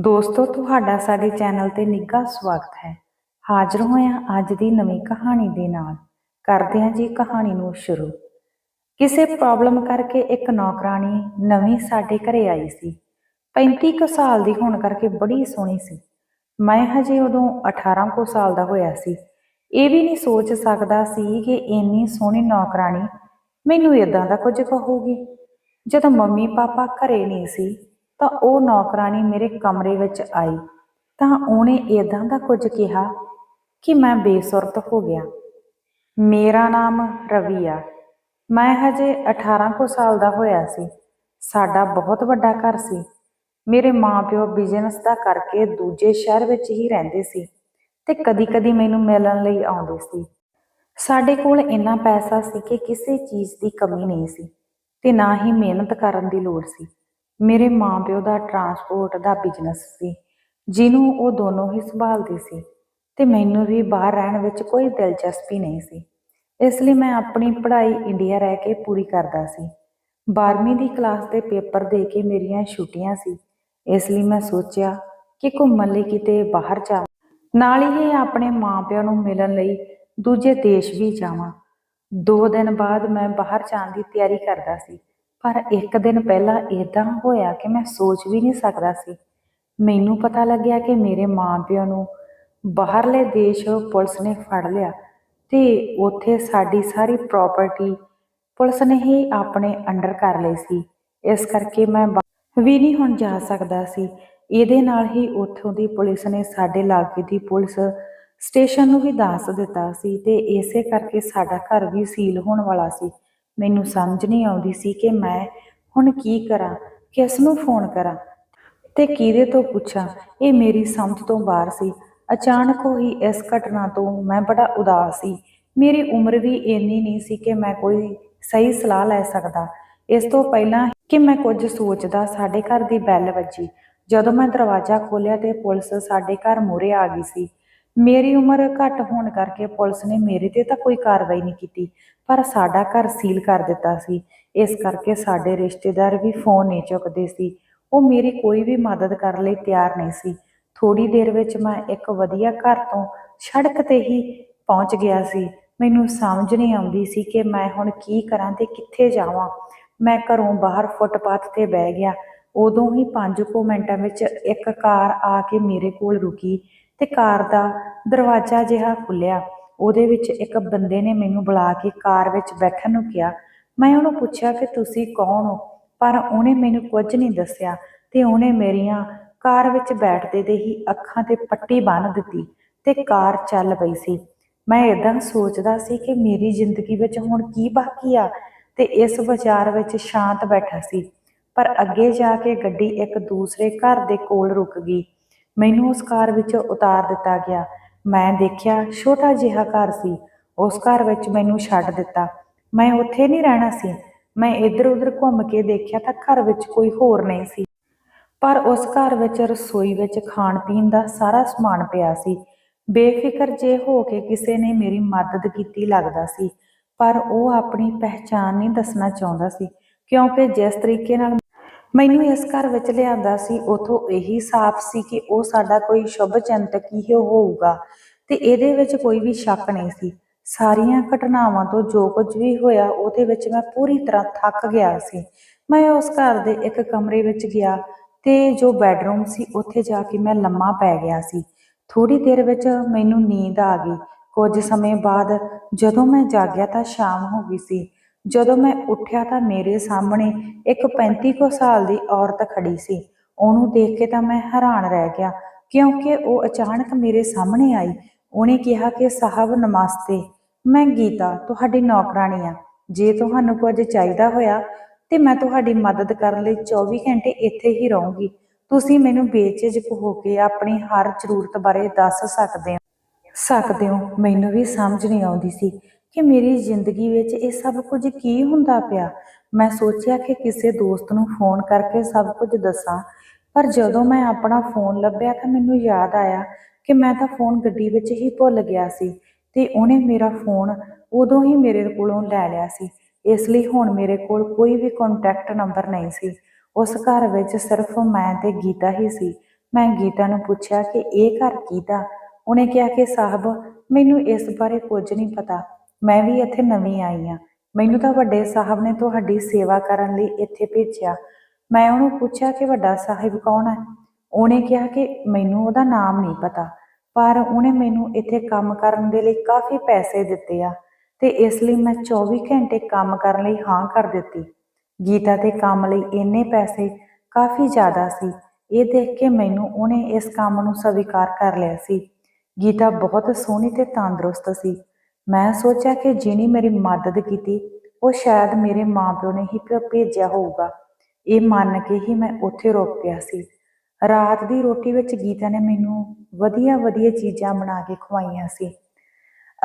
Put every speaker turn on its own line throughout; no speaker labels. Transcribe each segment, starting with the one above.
ਦੋਸਤੋ, ਤੁਹਾਡਾ ਸਾਡੇ ਚੈਨਲ ਤੇ ਨਿੱਘਾ ਸਵਾਗਤ ਹੈ। ਹਾਜ਼ਰ ਹੋਇਆ ਅੱਜ ਦੀ ਨਵੀਂ ਕਹਾਣੀ ਦੇ ਨਾਲ। ਕਰਦੇ ਹਾਂ ਜੀ ਕਹਾਣੀ ਨੂੰ ਸ਼ੁਰੂ। ਕਿਸੇ ਪ੍ਰੋਬਲਮ ਕਰਕੇ ਇੱਕ ਨੌਕਰਾਨੀ ਨਵੀਂ ਸਾਡੇ ਘਰੇ ਆਈ ਸੀ। 35 ਕੁ ਸਾਲ ਦੀ ਹੋਣ ਕਰਕੇ ਬੜੀ ਸੋਹਣੀ ਸੀ। ਮੈਂ ਹਜੇ ਉਦੋਂ 18 ਕੁ ਸਾਲ ਦਾ ਹੋਇਆ ਸੀ। ਇਹ ਵੀ ਨਹੀਂ ਸੋਚ ਸਕਦਾ ਸੀ ਕਿ ਇੰਨੀ ਸੋਹਣੀ ਨੌਕਰਾਨੀ ਮੈਨੂੰ ਇਦਾਂ ਦਾ ਕੁਝ ਕਹੂਗੀ। ਜਦੋਂ ਮੰਮੀ ਪਾਪਾ ਘਰੇ ਨਹੀਂ ਸੀ ਤਾਂ ਉਹ ਨੌਕਰਾਨੀ ਮੇਰੇ ਕਮਰੇ ਵਿੱਚ ਆਈ। ਤਾਂ ਉਹਨੇ ਇਦਾਂ ਦਾ ਕੁਝ ਕਿਹਾ ਕਿ ਮੈਂ ਬੇਸੁਰਤ ਹੋ ਗਿਆ। ਮੇਰਾ ਨਾਮ ਰਵੀ ਆ ਮੈਂ ਹਜੇ 18 ਕੁ ਸਾਲ ਦਾ ਹੋਇਆ ਸੀ। ਸਾਡਾ ਬਹੁਤ ਵੱਡਾ ਘਰ ਸੀ। ਮੇਰੇ ਮਾਪਿਓ ਬਿਜ਼ਨਸ ਦਾ ਕਰਕੇ ਦੂਜੇ ਸ਼ਹਿਰ ਵਿੱਚ ਹੀ ਰਹਿੰਦੇ ਸੀ ਤੇ ਕਦੀ-ਕਦੀ ਮੈਨੂੰ ਮਿਲਣ ਲਈ ਆਉਂਦੇ ਸੀ। ਸਾਡੇ ਕੋਲ ਇੰਨਾ ਪੈਸਾ ਸੀ ਕਿ ਕਿਸੇ ਚੀਜ਼ ਦੀ ਕਮੀ ਨਹੀਂ ਸੀ ਤੇ ਨਾ ਹੀ ਮਿਹਨਤ ਕਰਨ ਦੀ ਲੋੜ ਸੀ। ਮੇਰੇ ਮਾਪਿਓ ਦਾ ਟਰਾਂਸਪੋਰਟ ਦਾ ਬਿਜ਼ਨਸ ਸੀ। ਜਿਹਨੂੰ ਉਹ ਦੋਨੋਂ ਹੀ ਸੰਭਾਲਦੇ ਸੀ ਤੇ ਮੈਨੂੰ ਵੀ ਬਾਹਰ ਰਹਿਣ ਵਿੱਚ ਕੋਈ ਦਿਲਚਸਪੀ ਨਹੀਂ ਸੀ। ਇਸ ਲਈ ਮੈਂ ਆਪਣੀ ਪੜ੍ਹਾਈ ਇੰਡੀਆ ਰਹਿ ਕੇ ਪੂਰੀ ਕਰਦਾ ਸੀ। 12ਵੀਂ ਦੀ ਕਲਾਸ ਦੇ ਪੇਪਰ ਦੇ ਕੇ ਮੇਰੀਆਂ ਛੁੱਟੀਆਂ ਸੀ। ਇਸ ਲਈ ਮੈਂ ਸੋਚਿਆ ਕਿ ਘੁੰਮਣ ਲਈ ਕਿਤੇ ਬਾਹਰ ਜਾਵਾਂ। ਨਾਲ ਹੀ ਆਪਣੇ ਮਾਪਿਆਂ ਨੂੰ ਮਿਲਣ ਲਈ ਦੂਜੇ ਦੇਸ਼ ਵੀ ਜਾਵਾਂ। ਦੋ ਦਿਨ ਬਾਅਦ ਮੈਂ ਬਾਹਰ ਜਾਣ ਦੀ ਤਿਆਰੀ ਕਰਦਾ ਸੀ। ਪਰ ਇੱਕ ਦਿਨ ਪਹਿਲਾਂ ਇਦਾਂ ਹੋਇਆ ਕਿ ਮੈਂ ਸੋਚ ਵੀ ਨਹੀਂ ਸਕਦਾ ਸੀ। ਮੈਨੂੰ ਪਤਾ ਲੱਗਿਆ ਕਿ ਮੇਰੇ ਮਾਂ ਪਿਓ ਨੂੰ ਬਾਹਰਲੇ ਦੇਸ਼ ਪੁਲਿਸ ਨੇ ਫੜ ਲਿਆ ਤੇ ਉੱਥੇ ਸਾਡੀ ਸਾਰੀ ਪ੍ਰਾਪਰਟੀ ਪੁਲਿਸ ਨੇ ਹੀ ਆਪਣੇ ਅੰਡਰ ਕਰ ਲਈ ਸੀ। ਇਸ ਕਰਕੇ ਮੈਂ ਵੀ ਨਹੀਂ ਹੁਣ ਜਾ ਸਕਦਾ ਸੀ। ਇਹਦੇ ਨਾਲ ਹੀ ਉੱਥੋਂ ਦੀ ਪੁਲਿਸ ਨੇ ਸਾਡੇ ਇਲਾਕੇ ਦੀ ਪੁਲਿਸ ਸਟੇਸ਼ਨ ਨੂੰ ਵੀ ਦੱਸ ਦਿੱਤਾ ਸੀ ਤੇ ਇਸੇ ਕਰਕੇ ਸਾਡਾ ਘਰ ਵੀ ਸੀਲ ਹੋਣ ਵਾਲਾ ਸੀ। ਮੈਨੂੰ ਸਮਝ ਨਹੀਂ ਆਉਂਦੀ ਸੀ ਕਿ ਮੈਂ ਹੁਣ ਕੀ ਕਰਾਂ, ਕਿਸ ਨੂੰ ਫੋਨ ਕਰਾਂ ਤੇ ਕਿਹਦੇ ਤੋਂ ਪੁੱਛਾਂ। ਇਹ ਮੇਰੀ ਸਮਝ ਤੋਂ ਬਾਹਰ ਸੀ। ਅਚਾਨਕ ਹੀ ਇਸ ਘਟਨਾ ਤੋਂ ਮੈਂ ਬੜਾ ਉਦਾਸ ਸੀ। ਮੇਰੀ ਉਮਰ ਵੀ ਇੰਨੀ ਨਹੀਂ ਸੀ ਕਿ ਮੈਂ ਕੋਈ ਸਹੀ ਸਲਾਹ ਲੈ ਸਕਦਾ। ਇਸ ਤੋਂ ਪਹਿਲਾਂ ਕਿ ਮੈਂ ਕੁਝ ਸੋਚਦਾ, ਸਾਡੇ ਘਰ ਦੀ ਬੈਲ ਵੱਜੀ। ਜਦੋਂ ਮੈਂ ਦਰਵਾਜ਼ਾ ਖੋਲ੍ਹਿਆ ਤੇ ਪੁਲਿਸ ਸਾਡੇ ਘਰ ਮੂਹਰੇ ਆ ਗਈ ਸੀ। ਮੇਰੀ ਉਮਰ ਘੱਟ ਹੋਣ ਕਰਕੇ ਪੁਲਿਸ ਨੇ ਮੇਰੇ ਤੇ ਤਾਂ ਕੋਈ ਕਾਰਵਾਈ ਨਹੀਂ ਕੀਤੀ, ਪਰ ਸਾਡਾ ਘਰ ਸੀਲ ਕਰ ਦਿੱਤਾ ਸੀ। ਇਸ ਕਰਕੇ ਸਾਡੇ ਰਿਸ਼ਤੇਦਾਰ ਵੀ ਫੋਨ ਨਹੀਂ ਚੁੱਕਦੇ ਸੀ। ਉਹ ਮੇਰੀ ਕੋਈ ਵੀ ਮਦਦ ਕਰਨ ਲਈ ਤਿਆਰ ਨਹੀਂ ਸੀ। ਥੋੜੀ ਦੇਰ ਵਿੱਚ ਮੈਂ ਇੱਕ ਵਧੀਆ ਘਰ ਤੋਂ ਸੜਕ ਤੇ ਹੀ ਪਹੁੰਚ ਗਿਆ ਸੀ। ਮੈਨੂੰ ਸਮਝ ਨਹੀਂ ਆਉਂਦੀ ਸੀ ਕਿ ਮੈਂ ਹੁਣ ਕੀ ਕਰਾਂ ਤੇ ਕਿੱਥੇ ਜਾਵਾਂ। ਮੈਂ ਘਰੋਂ ਬਾਹਰ ਫੁੱਟਪਾਥ ਤੇ ਬਹਿ ਗਿਆ। ਉਦੋਂ ਹੀ 5 ਕੁ ਮਿੰਟਾਂ ਵਿੱਚ ਇੱਕ ਕਾਰ ਆ ਕੇ ਮੇਰੇ ਕੋਲ ਰੁਕੀ। ਤੇ ਕਾਰ ਦਾ ਦਰਵਾਜ਼ਾ ਜਿਹਾ ਖੁੱਲਿਆ ਉਹਦੇ ਵਿੱਚ ਇੱਕ ਬੰਦੇ ਨੇ ਮੈਨੂੰ ਬੁਲਾ ਕੇ ਕਾਰ ਵਿੱਚ ਬੈਠਣ ਨੂੰ ਕਿਹਾ। ਮੈਂ ਉਹਨੂੰ ਪੁੱਛਿਆ ਕਿ ਤੁਸੀਂ ਕੌਣ ਹੋ? ਪਰ ਉਹਨੇ ਮੈਨੂੰ ਕੁਝ ਨਹੀਂ ਦੱਸਿਆ ਤੇ ਉਹਨੇ ਮੇਰੀਆਂ ਕਾਰ ਵਿੱਚ ਬੈਠਦੇ ਦੇ ਹੀ ਅੱਖਾਂ ਤੇ ਪੱਟੀ ਬੰਨ੍ਹ ਦਿੱਤੀ ਤੇ ਕਾਰ ਚੱਲ ਪਈ ਸੀ। ਮੈਂ ਇਦਾਂ ਸੋਚਦਾ ਸੀ ਕਿ ਮੇਰੀ ਜ਼ਿੰਦਗੀ ਵਿੱਚ ਹੁਣ ਕੀ ਬਾਕੀ ਆ ਤੇ ਇਸ ਬਾਜ਼ਾਰ ਵਿੱਚ ਸ਼ਾਂਤ ਬੈਠਾ ਸੀ। ਪਰ ਅੱਗੇ ਜਾ ਕੇ ਗੱਡੀ ਇੱਕ ਦੂਸਰੇ ਘਰ ਦੇ ਕੋਲ ਰੁਕ ਗਈ। ਮੈਨੂੰ ਉਸ ਕਾਰ ਵਿੱਚ ਉਤਾਰ ਦਿੱਤਾ ਗਿਆ। ਮੈਂ ਦੇਖਿਆ ਛੋਟਾ ਜਿਹਾ ਘਰ ਸੀ। ਉਸ ਘਰ ਵਿੱਚ ਮੈਨੂੰ ਛੱਡ ਦਿੱਤਾ। ਮੈਂ ਉੱਥੇ ਨਹੀਂ ਰਹਿਣਾ ਸੀ। ਮੈਂ ਇੱਧਰ ਉੱਧਰ ਘੁੰਮ ਕੇ ਦੇਖਿਆ ਤਾਂ ਘਰ ਵਿੱਚ ਕੋਈ ਹੋਰ ਨਹੀਂ ਸੀ। ਪਰ ਉਸ ਘਰ ਵਿੱਚ ਰਸੋਈ ਵਿੱਚ ਖਾਣ ਪੀਣ ਦਾ ਸਾਰਾ ਸਮਾਨ ਪਿਆ ਸੀ। ਬੇਫਿਕਰ ਜੇ ਹੋ ਕੇ ਕਿਸੇ ਨੇ ਮੇਰੀ ਮਦਦ ਕੀਤੀ ਲੱਗਦਾ ਸੀ। ਪਰ ਉਹ ਆਪਣੀ ਪਹਿਚਾਣ ਨਹੀਂ ਦੱਸਣਾ ਚਾਹੁੰਦਾ ਸੀ। ਕਿਉਂਕਿ ਜਿਸ ਤਰੀਕੇ ਨਾਲ ਮੈਨੂੰ ਇਸ ਘਰ ਵਿੱਚ ਲਿਆਂਦਾ ਸੀ, ਉਥੋਂ ਇਹੀ ਸਾਫ਼ ਸੀ ਕਿ ਉਹ ਸਾਡਾ ਕੋਈ ਸ਼ੁਭ ਚਿੰਤਕ ਹੀ ਹੋਊਗਾ ਤੇ ਇਹਦੇ ਵਿੱਚ ਕੋਈ ਵੀ ਸ਼ੱਕ ਨਹੀਂ ਸੀ। ਸਾਰੀਆਂ ਘਟਨਾਵਾਂ ਤੋਂ ਜੋ ਕੁਝ ਵੀ ਹੋਇਆ, ਉਹਦੇ ਵਿੱਚ ਮੈਂ ਪੂਰੀ ਤਰ੍ਹਾਂ ਥੱਕ ਗਿਆ ਸੀ। ਮੈਂ ਉਸ ਘਰ ਦੇ ਇੱਕ ਕਮਰੇ ਵਿੱਚ ਗਿਆ ਤੇ ਜੋ ਬੈੱਡਰੂਮ ਸੀ, ਉੱਥੇ ਜਾ ਕੇ ਮੈਂ ਲੰਮਾ ਪੈ ਗਿਆ ਸੀ। ਥੋੜੀ ਦੇਰ ਵਿੱਚ ਮੈਨੂੰ ਨੀਂਦ ਆ ਗਈ। ਕੁਝ ਸਮੇਂ ਬਾਅਦ ਜਦੋਂ ਮੈਂ ਜਾਗਿਆ ਤਾਂ ਸ਼ਾਮ ਹੋ ਗਈ ਸੀ। ਜਦੋਂ ਮੈਂ ਉੱਠਿਆ ਤਾਂ ਮੇਰੇ ਸਾਹਮਣੇ ਇੱਕ 35 ਕੁ ਸਾਲ ਦੀ ਔਰਤ ਖੜੀ ਸੀ। ਉਹਨੂੰ ਦੇਖ ਕੇ ਤਾਂ ਮੈਂ ਹੈਰਾਨ ਰਹਿ ਗਿਆ, ਕਿਉਂਕਿ ਉਹ ਅਚਾਨਕ ਮੇਰੇ ਸਾਹਮਣੇ ਆਈ। ਉਹਨੇ ਕਿਹਾ ਕਿ, ਸਾਹਿਬ, ਨਮਸਤੇ। ਮੈਂ ਗੀਤਾ, ਤੁਹਾਡੀ ਨੌਕਰਾਨੀ ਆ। ਜੇ ਤੁਹਾਨੂੰ ਕੁਝ ਚਾਹੀਦਾ ਹੋਇਆ ਤੇ ਮੈਂ ਤੁਹਾਡੀ ਮਦਦ ਕਰਨ ਲਈ 24 ਘੰਟੇ ਇੱਥੇ ਹੀ ਰਹੂੰਗੀ। ਤੁਸੀਂ ਮੈਨੂੰ ਬੇਝਿਜਕ ਹੋ ਕੇ ਆਪਣੀ ਹਰ ਜ਼ਰੂਰਤ ਬਾਰੇ ਦੱਸ ਸਕਦੇ ਹੋ? ਸਕਦੇ ਹੋ। ਮੈਨੂੰ ਵੀ ਸਮਝ ਨਹੀਂ ਆਉਂਦੀ ਸੀ ਕਿ ਮੇਰੀ ਜ਼ਿੰਦਗੀ ਵਿੱਚ ਇਹ ਸਭ ਕੁਝ ਕੀ ਹੁੰਦਾ ਪਿਆ? ਮੈਂ ਸੋਚਿਆ ਕਿ ਕਿਸੇ ਦੋਸਤ ਨੂੰ ਫੋਨ ਕਰਕੇ ਸਭ ਕੁਝ ਦੱਸਾਂ, ਪਰ ਜਦੋਂ ਮੈਂ ਆਪਣਾ ਫੋਨ ਲੱਭਿਆ ਤਾਂ ਮੈਨੂੰ ਯਾਦ ਆਇਆ ਕਿ ਮੈਂ ਤਾਂ ਫੋਨ ਗੱਡੀ ਵਿੱਚ ਹੀ ਭੁੱਲ ਗਿਆ ਸੀ ਤੇ ਉਹਨੇ ਮੇਰਾ ਫੋਨ ਉਦੋਂ ਹੀ ਮੇਰੇ ਕੋਲੋਂ ਲੈ ਲਿਆ ਸੀ। ਇਸ ਲਈ ਹੁਣ ਮੇਰੇ ਕੋਲ ਕੋਈ ਵੀ ਕੰਟੈਕਟ ਨੰਬਰ ਨਹੀਂ ਸੀ। ਉਸ ਘਰ ਵਿੱਚ ਸਿਰਫ ਮੈਂ ਤੇ ਗੀਤਾ ਹੀ ਸੀ। ਮੈਂ ਗੀਤਾ ਨੂੰ ਪੁੱਛਿਆ ਕਿ ਇਹ ਘਰ ਕਿਹਦਾ ਉਹਨੇ ਕਿਹਾ ਕਿ ਸਾਹਿਬ, ਮੈਨੂੰ ਇਸ ਬਾਰੇ ਕੁਝ ਨਹੀਂ ਪਤਾ। ਮੈਂ ਵੀ ਇੱਥੇ ਨਵੀਂ ਆਈ ਹਾਂ। ਮੈਨੂੰ ਤਾਂ ਵੱਡੇ ਸਾਹਿਬ ਨੇ ਤੁਹਾਡੀ ਸੇਵਾ ਕਰਨ ਲਈ ਇੱਥੇ ਭੇਜਿਆ। ਮੈਂ ਉਹਨੂੰ ਪੁੱਛਿਆ ਕਿ ਵੱਡਾ ਸਾਹਿਬ ਕੌਣ ਹੈ? ਉਹਨੇ ਕਿਹਾ ਕਿ ਮੈਨੂੰ ਉਹਦਾ ਨਾਮ ਨਹੀਂ ਪਤਾ, ਪਰ ਉਹਨੇ ਮੈਨੂੰ ਇੱਥੇ ਕੰਮ ਕਰਨ ਦੇ ਲਈ ਕਾਫੀ ਪੈਸੇ ਦਿੱਤੇ ਆ ਤੇ ਇਸ ਲਈ ਮੈਂ 24 ਘੰਟੇ ਕੰਮ ਕਰਨ ਲਈ ਹਾਂ ਕਰ ਦਿੱਤੀ। ਗੀਤਾ ਦੇ ਕੰਮ ਲਈ ਇੰਨੇ ਪੈਸੇ ਕਾਫੀ ਜ਼ਿਆਦਾ ਸੀ। ਇਹ ਦੇਖ ਕੇ ਮੈਨੂੰ ਉਹਨੇ ਇਸ ਕੰਮ ਨੂੰ ਸਵੀਕਾਰ ਕਰ ਲਿਆ ਸੀ। ਗੀਤਾ ਬਹੁਤ ਸੋਹਣੀ ਤੇ ਤੰਦਰੁਸਤ ਸੀ। ਮੈਂ ਸੋਚਿਆ ਕਿ ਜਿਹਨੇ ਮੇਰੀ ਮਦਦ ਕੀਤੀ, ਉਹ ਸ਼ਾਇਦ ਮੇਰੇ ਮਾਪਿਓ ਨੇ ਹੀ ਭੇ- ਭੇਜਿਆ ਹੋਊਗਾ। ਇਹ ਮੰਨ ਕੇ ਹੀ ਮੈਂ ਉੱਥੇ ਰੁਕ ਪਿਆ ਸੀ। ਰਾਤ ਦੀ ਰੋਟੀ ਵਿੱਚ ਗੀਤਾ ਨੇ ਮੈਨੂੰ ਵਧੀਆ ਵਧੀਆ ਚੀਜ਼ਾਂ ਬਣਾ ਕੇ ਖਵਾਈਆਂ ਸੀ।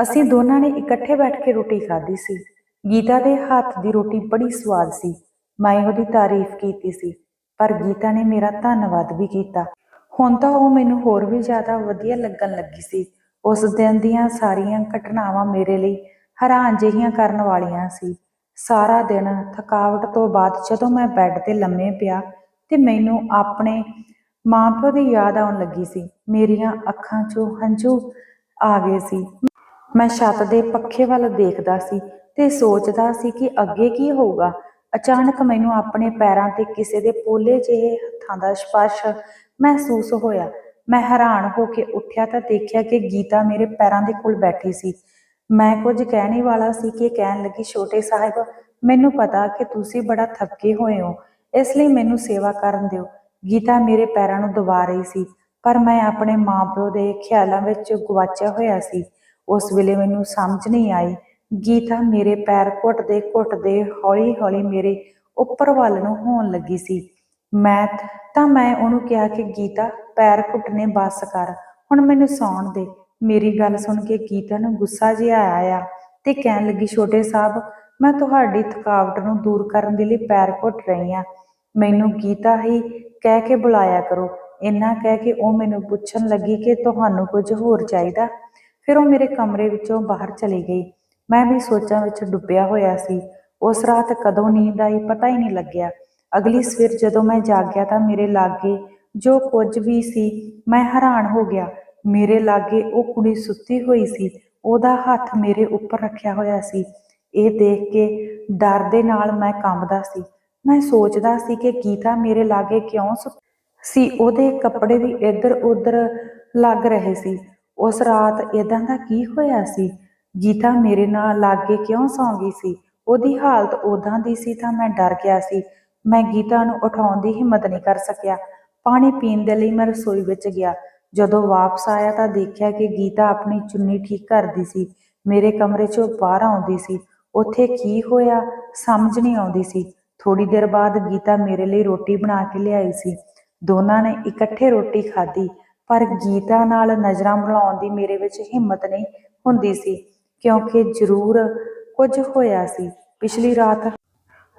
ਅਸੀਂ ਦੋਨਾਂ ਨੇ ਇਕੱਠੇ ਬੈਠ ਕੇ ਰੋਟੀ ਖਾਧੀ ਸੀ। ਗੀਤਾ ਦੇ ਹੱਥ ਦੀ ਰੋਟੀ ਬੜੀ ਸਵਾਦ ਸੀ। ਮੈਂ ਉਹਦੀ ਤਾਰੀਫ ਕੀਤੀ ਸੀ, ਪਰ ਗੀਤਾ ਨੇ ਮੇਰਾ ਧੰਨਵਾਦ ਵੀ ਕੀਤਾ। ਹੁਣ ਤਾਂ ਉਹ ਮੈਨੂੰ ਹੋਰ ਵੀ ਜ਼ਿਆਦਾ ਵਧੀਆ ਲੱਗਣ ਲੱਗੀ ਸੀ। ਉਸ ਦਿਨ ਦੀਆਂ ਸਾਰੀਆਂ ਘਟਨਾਵਾਂ ਮੇਰੇ ਲਈ ਹੈਰਾਨ ਜਿਹੀਆਂ ਕਰਨ ਵਾਲੀਆਂ ਸੀ। ਸਾਰਾ ਦਿਨ ਥਕਾਵਟ ਤੋਂ ਬਾਅਦ ਜਦੋਂ ਮੈਂ ਬੈੱਡ ਤੇ ਲੰਮੇ ਪਿਆ ਤੇ ਮੈਨੂੰ ਆਪਣੇ ਮਾਂ-ਪਿਓ ਦੀ ਯਾਦ ਆਉਣ ਲੱਗੀ ਸੀ, ਮੇਰੀਆਂ ਅੱਖਾਂ 'ਚੋਂ ਹੰਝੂ ਆ ਗਏ ਸੀ। ਮੈਂ ਛੱਤ ਦੇ ਪੱਖੇ ਵੱਲ ਦੇਖਦਾ ਸੀ ਤੇ ਸੋਚਦਾ ਸੀ ਕਿ ਅੱਗੇ ਕੀ ਹੋਊਗਾ। ਅਚਾਨਕ ਮੈਨੂੰ ਆਪਣੇ ਪੈਰਾਂ ਤੇ ਕਿਸੇ ਦੇ ਪੋਲੇ ਜਿਹੇ ਹੱਥਾਂ ਦਾ ਸਪਰਸ਼ ਮਹਿਸੂਸ ਹੋਇਆ ਮੈਂ ਹੈਰਾਨ ਹੋ ਕੇ ਉੱਠਿਆ ਤਾਂ ਦੇਖਿਆ ਕਿ ਗੀਤਾ ਮੇਰੇ ਪੈਰਾਂ ਦੇ ਕੋਲ ਬੈਠੀ ਸੀ। ਮੈਂ ਕੁਝ ਕਹਿਣੇ ਵਾਲਾ ਸੀ ਕਿ ਕਹਿਣ ਲੱਗੀ, ਛੋਟੇ ਸਾਹਿਬ, ਮੈਨੂੰ ਪਤਾ ਕਿ ਤੁਸੀਂ ਬੜਾ ਥੱਕੇ ਹੋਏ ਹੋ, ਇਸ ਲਈ ਮੈਨੂੰ ਸੇਵਾ ਕਰਨ ਦਿਓ। ਗੀਤਾ ਮੇਰੇ ਪੈਰਾਂ ਨੂੰ ਦਬਾ ਰਹੀ ਸੀ, ਪਰ ਮੈਂ ਆਪਣੇ ਮਾਪਿਓ ਦੇ ਖਿਆਲਾਂ ਵਿੱਚ ਗਵਾਚਿਆ ਹੋਇਆ ਸੀ। ਉਸ ਵੇਲੇ ਮੈਨੂੰ ਸਮਝ ਨਹੀਂ ਆਈ। ਗੀਤਾ ਮੇਰੇ ਪੈਰ ਘੁੱਟਦੇ ਘੁੱਟਦੇ ਹੌਲੀ-ਹੌਲੀ ਮੇਰੇ ਉੱਪਰ ਵੱਲ ਨੂੰ ਹੋਣ ਲੱਗੀ ਸੀ। ਮੈਂ ਤਾਂ ਮੈਂ ਉਹਨੂੰ ਕਿਹਾ ਕਿ ਗੀਤਾ, ਪੈਰ ਘੁੱਟਨੇ ਬਸ ਕਰ। ਹੁਣ ਮੈਨੂੰ ਸੌਣ ਦੇ। ਮੇਰੀ ਗੱਲ ਸੁਣ ਕੇ ਗੀਤਾ ਨੂੰ ਗੁੱਸਾ ਜਿਹਾ ਆਇਆ ਤੇ ਕਹਿਣ ਲੱਗੀ, ਛੋਟੇ ਸਾਹਿਬ, ਮੈਂ ਤੁਹਾਡੀ ਥਕਾਵਟ ਨੂੰ ਦੂਰ ਕਰਨ ਦੇ ਲਈ ਪੈਰ ਘੁੱਟ ਰਹੀ ਹਾਂ। ਮੈਨੂੰ ਗੀਤਾ ਹੀ ਕਹਿ ਕੇ ਬੁਲਾਇਆ ਕਰੋ। ਇੰਨਾ ਕਹਿ ਕੇ ਉਹ ਮੈਨੂੰ ਪੁੱਛਣ ਲੱਗੀ ਕਿ ਤੁਹਾਨੂੰ ਕੁਝ ਹੋਰ ਚਾਹੀਦਾ? ਫਿਰ ਉਹ ਮੇਰੇ ਕਮਰੇ ਵਿੱਚੋਂ ਬਾਹਰ ਚਲੀ ਗਈ। ਮੈਂ ਵੀ ਸੋਚਾਂ ਵਿੱਚ ਡੁੱਬਿਆ ਹੋਇਆ ਸੀ। ਉਸ ਰਾਤ ਕਦੋਂ ਨੀਂਦ ਆਈ ਪਤਾ ਹੀ ਨਹੀਂ ਲੱਗਿਆ। ਅਗਲੀ ਸਵੇਰ ਜਦੋਂ ਮੈਂ ਜਾਗਿਆ ਤਾਂ ਮੇਰੇ ਲਾਗੇ ਜੋ ਕੁਝ ਵੀ ਸੀ, ਮੈਂ ਹੈਰਾਨ ਹੋ ਗਿਆ। ਮੇਰੇ ਲਾਗੇ ਉਹ ਕੁੜੀ ਸੁੱਤੀ ਹੋਈ ਸੀ। ਉਹਦਾ ਹੱਥ ਮੇਰੇ ਉੱਪਰ ਰੱਖਿਆ ਹੋਇਆ ਸੀ। ਇਹ ਦੇਖ ਕੇ ਡਰ ਦੇ ਨਾਲ ਮੈਂ ਕੰਬਦਾ ਸੀ। ਮੈਂ ਸੋਚਦਾ ਸੀ ਕਿ ਗੀਤਾ ਮੇਰੇ ਲਾਗੇ ਕਿਉਂ ਸੁੱਤੀ ਸੀ? ਉਹਦੇ ਕੱਪੜੇ ਵੀ ਇੱਧਰ ਉੱਧਰ ਲੱਗ ਰਹੇ ਸੀ। ਉਸ ਰਾਤ ਇਦਾਂ ਦਾ ਕੀ ਹੋਇਆ ਸੀ? ਗੀਤਾ ਮੇਰੇ ਨਾਲ ਲਾਗੇ ਕਿਉਂ ਸੌਂ ਗਈ ਸੀ? ਉਹਦੀ ਹਾਲਤ ਉਦਾਂ ਦੀ ਸੀ ਤਾਂ ਮੈਂ ਡਰ ਗਿਆ ਸੀ। ਮੈਂ ਗੀਤਾ ਨੂੰ ਉਠਾਉਣ ਦੀ ਹਿੰਮਤ ਨਹੀਂ ਕਰ ਸਕਿਆ। ਪਾਣੀ ਪੀਣ ਦੇ ਲਈ ਮੈਂ ਰਸੋਈ ਵਿੱਚ ਗਿਆ। ਜਦੋਂ ਵਾਪਸ ਆਇਆ ਤਾਂ ਦੇਖਿਆ ਕਿ ਗੀਤਾ ਆਪਣੀ ਚੁੰਨੀ ਠੀਕ ਕਰਦੀ ਸੀ। ਮੇਰੇ ਕਮਰੇ 'ਚੋਂ ਬਾਹਰ ਆਉਂਦੀ ਸੀ। ਉੱਥੇ ਕੀ ਹੋਇਆ? ਸਮਝ ਨਹੀਂ ਆਉਂਦੀ ਸੀ। ਥੋੜੀ ਦੇਰ ਬਾਅਦ ਗੀਤਾ ਮੇਰੇ ਲਈ ਰੋਟੀ ਬਣਾ ਕੇ ਲਿਆਈ ਸੀ। ਦੋਨਾਂ ਨੇ ਇਕੱਠੇ ਰੋਟੀ ਖਾਧੀ, ਪਰ ਗੀਤਾ ਨਾਲ ਨਜ਼ਰਾਂ ਮਿਲਾਉਣ ਦੀ ਮੇਰੇ ਵਿੱਚ ਹਿੰਮਤ ਨਹੀਂ ਹੁੰਦੀ ਸੀ, ਕਿਉਂਕਿ ਜ਼ਰੂਰ ਕੁਝ ਹੋਇਆ ਸੀ। ਪਿਛਲੀ ਰਾਤ